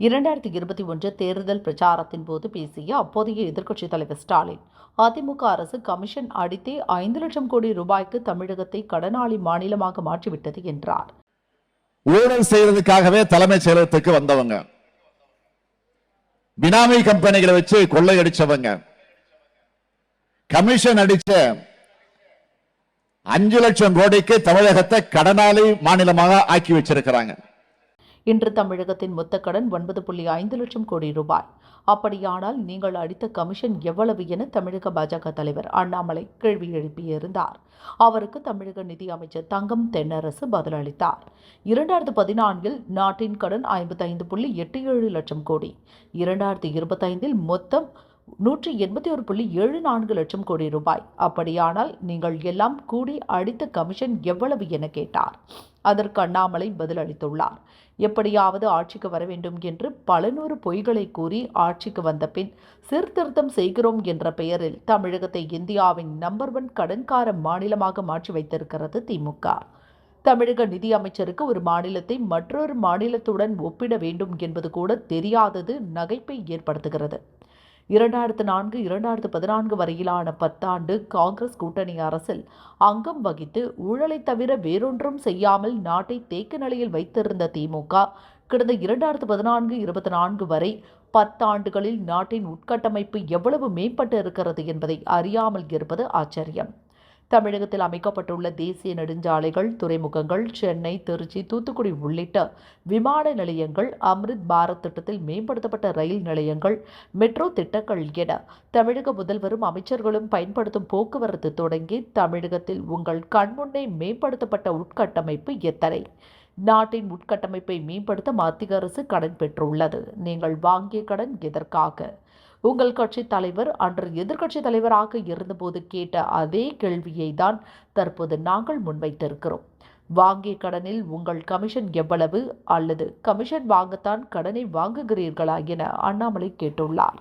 இரண்டாயிரத்தி இருபத்தி ஒன்று தேர்தல் பிரச்சாரத்தின் போது பேசிய அப்போதைய எதிர்க்கட்சித் தலைவர் ஸ்டாலின் அதிமுக அரசு கமிஷன் அடித்தே ஐந்து லட்சம் கோடி ரூபாய்க்கு தமிழகத்தை கடனாளி மாநிலமாக மாற்றிவிட்டது என்றார். ஊழல் செய்யறதுக்காகவே தலைமைச் செயலகத்துக்கு வந்தவங்க பினாமி கம்பெனிகளை வச்சு கொள்ளையடிச்சவங்க கமிஷன் அடிச்ச அஞ்சு லட்சம் கோடிக்கு தமிழகத்தை கடனாளி மாநிலமாக ஆக்கி வச்சிருக்கிறாங்க. இன்று தமிழகத்தின் மொத்த கடன் ஒன்பது புள்ளி ஐந்து லட்சம் கோடி ரூபாய். அப்படியானால் நீங்கள் அடித்த கமிஷன் எவ்வளவு என தமிழக பாஜக தலைவர் அண்ணாமலை கேள்வி எழுப்பியிருந்தார். அவருக்கு தமிழக நிதி அமைச்சர் தங்கம் தென்னரசு பதிலளித்தார். இரண்டாயிரத்து பதினான்கில் நாட்டின் கடன் ஐம்பத்தைந்து புள்ளி எட்டு ஏழு லட்சம் கோடி. இரண்டாயிரத்து இருபத்தைந்தில் மொத்தம் நூற்றி எண்பத்தி ஒரு புள்ளி ஏழு நான்கு லட்சம் கோடி ரூபாய். அப்படியானால் நீங்கள் எல்லாம் கூடி அடித்த கமிஷன் எவ்வளவு என கேட்டார். அதற்கு அண்ணாமலை பதிலளித்துள்ளார் எப்படியாவது ஆட்சிக்கு வர வேண்டும் என்று பல நூறு பொய்களை கூறி ஆட்சிக்கு வந்த பின் சீர்திருத்தம் செய்கிறோம் என்ற பெயரில் தமிழகத்தை இந்தியாவின் நம்பர் ஒன் கடன்கார மாநிலமாக மாற்றி வைத்திருக்கிறது திமுக. தமிழக நிதி அமைச்சருக்கு ஒரு மாநிலத்தை மற்றொரு மாநிலத்துடன் ஒப்பிட வேண்டும் என்பது கூட தெரியாதது நகைப்பை ஏற்படுத்துகிறது. இரண்டாயிரத்து நான்கு இரண்டாயிரத்து பதினான்கு வரையிலான பத்தாண்டு காங்கிரஸ் கூட்டணி அரசில் அங்கம் வகித்து ஊழலை தவிர வேறொன்றும் செய்யாமல் நாட்டை தேக்க நிலையில் வைத்திருந்த திமுக கடந்த இரண்டாயிரத்து பதினான்கு இருபத்தி நான்கு வரை பத்தாண்டுகளில் நாட்டின் உட்கட்டமைப்பு எவ்வளவு மேம்பட்டு இருக்கிறது என்பதை அறியாமல் இருப்பது ஆச்சரியம். தமிழகத்தில் அமைக்கப்பட்டுள்ள தேசிய நெடுஞ்சாலைகள் துறைமுகங்கள் சென்னை திருச்சி தூத்துக்குடி உள்ளிட்ட விமான நிலையங்கள் அம்ரித் பாரத் திட்டத்தில் மேம்படுத்தப்பட்ட ரயில் நிலையங்கள் மெட்ரோ திட்டங்கள் என தமிழக முதல்வரும் அமைச்சர்களும் பயன்படுத்தும் போக்குவரத்து தொடங்கி தமிழகத்தில் உங்கள் கண்முன்னே மேம்படுத்தப்பட்ட உட்கட்டமைப்பு எத்தனை? நாட்டின் உட்கட்டமைப்பை மேம்படுத்த மத்திய அரசு கடன் பெற்றுள்ளது. நீங்கள் வாங்கிய கடன் எதற்காக? உங்கள் கட்சி தலைவர் அன்று எதிர்க்கட்சி தலைவராக இருந்தபோது கேட்ட அதே கேள்வியை தான் தற்போது நாங்கள் முன்வைத்திருக்கிறோம். வாங்கிய கடனில் உங்கள் கமிஷன் எவ்வளவு? அல்லது கமிஷன் வாங்கத்தான் கடனை வாங்குகிறீர்களா? என அண்ணாமலை கேட்டுள்ளார்.